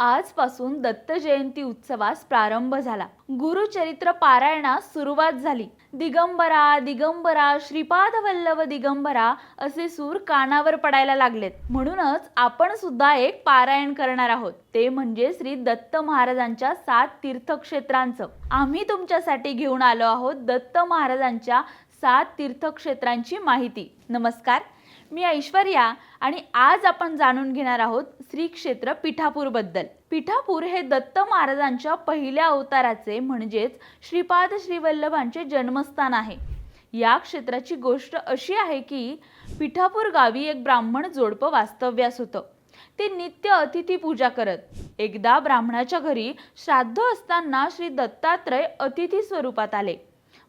आजपासून दत्त जयंती उत्सवास प्रारंभ झाला. गुरुचरित्र पारायणास सुरुवात झाली. दिगंबरा दिगंबरा श्रीपाद वल्लभ दिगंबरा असे सूर कानावर पडायला लागलेत. म्हणूनच आपण सुद्धा एक पारायण करणार आहोत. ते म्हणजे श्री दत्त महाराजांच्या सात तीर्थक्षेत्रांचं. आम्ही तुमच्यासाठी घेऊन आलो आहोत दत्त महाराजांच्या सात तीर्थक्षेत्रांची माहिती. नमस्कार. मी ऐश्वर्या आणि आज आपण जाणून घेणार आहोत श्री क्षेत्र पिठापूरबद्दल. पिठापूर हे दत्त महाराजांच्या पहिल्या अवताराचे म्हणजेच श्रीपाद श्रीवल्लभांचे जन्मस्थान आहे. या क्षेत्राची गोष्ट अशी आहे की पिठापूर गावी एक ब्राह्मण जोडपं वास्तव्यास होतं. ते नित्य अतिथी पूजा करत. एकदा ब्राह्मणाच्या घरी श्राद्ध असताना श्री दत्तात्रय अतिथी स्वरूपात आले.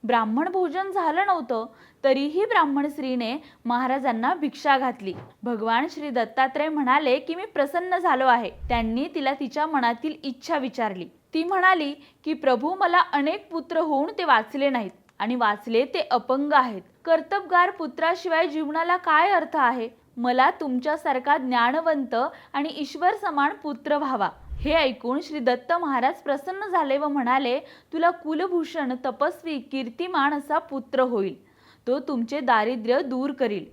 ब्राह्मण भोजन झालं नव्हतं तरीही ब्राह्मण स्त्रीने महाराजांना भिक्षा घातली. भगवान श्री दत्तात्रय म्हणाले की मी प्रसन्न झालो आहे. त्यांनी तिला तिच्या मनातील इच्छा विचारली. ती म्हणाली की प्रभू मला अनेक पुत्र होऊन ते वाचले नाहीत आणि वाचले ते अपंग आहेत. कर्तबगार पुत्राशिवाय जीवनाला काय अर्थ आहे? मला तुमच्यासारखा ज्ञानवंत आणि ईश्वर समान पुत्र व्हावा. हे ऐकून श्री दत्त महाराज प्रसन्न झाले व म्हणाले तुला कुलभूषण तपस्वी कीर्तिमान असा पुत्र होईल. तो तुमचे दारिद्र्य दूर करील.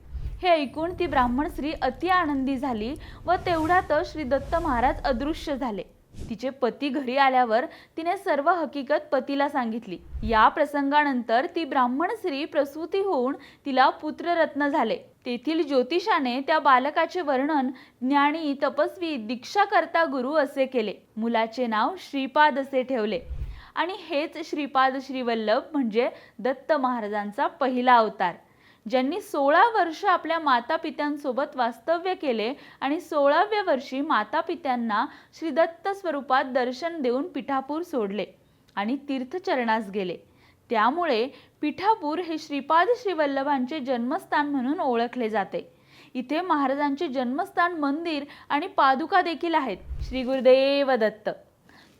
हे ऐकून ती ब्राह्मण स्त्री अति आनंदी झाली व तेवढ्यातच श्री दत्त महाराज अदृश्य झाले. तिचे पती घरी आल्यावर तिने सर्व हकीकत पतीला सांगितली. या प्रसंगानंतर ती ब्राह्मण स्त्री प्रसूती होऊन तिला पुत्ररत्न झाले. तेथील ज्योतिषाने त्या बालकाचे वर्णन ज्ञानी तपस्वी दीक्षाकर्ता गुरु असे केले. मुलाचे नाव श्रीपाद असे ठेवले. आणि हेच श्रीपाद श्रीवल्लभ म्हणजे दत्त महाराजांचा पहिला अवतार. ज्यांनी सोळा वर्ष आपल्या माता पित्यांसोबत वास्तव्य केले आणि सोळाव्या वर्षी माता पित्यांना श्री दत्त स्वरूपात दर्शन देऊन पिठापूर सोडले आणि तीर्थचरणास गेले. त्यामुळे पिठापूर हे श्रीपाद श्रीवल्लभांचे जन्मस्थान म्हणून ओळखले जाते. इथे महाराजांचे जन्मस्थान मंदिर आणि पादुका देखील आहेत. श्री गुरुदेव दत्त.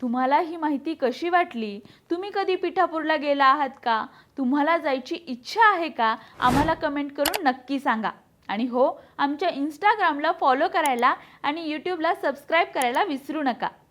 तुम्हाला ही माहिती कशी वाटली? तुम्ही कधी पिठापूरला गेला आहात का? तुम्हाला जायची इच्छा आहे का? आम्हाला कमेंट करून नक्की सांगा. आणि हो आमच्या इंस्टाग्रामला फॉलो करायला आणि यूट्यूबला सबस्क्राईब करायला विसरू नका.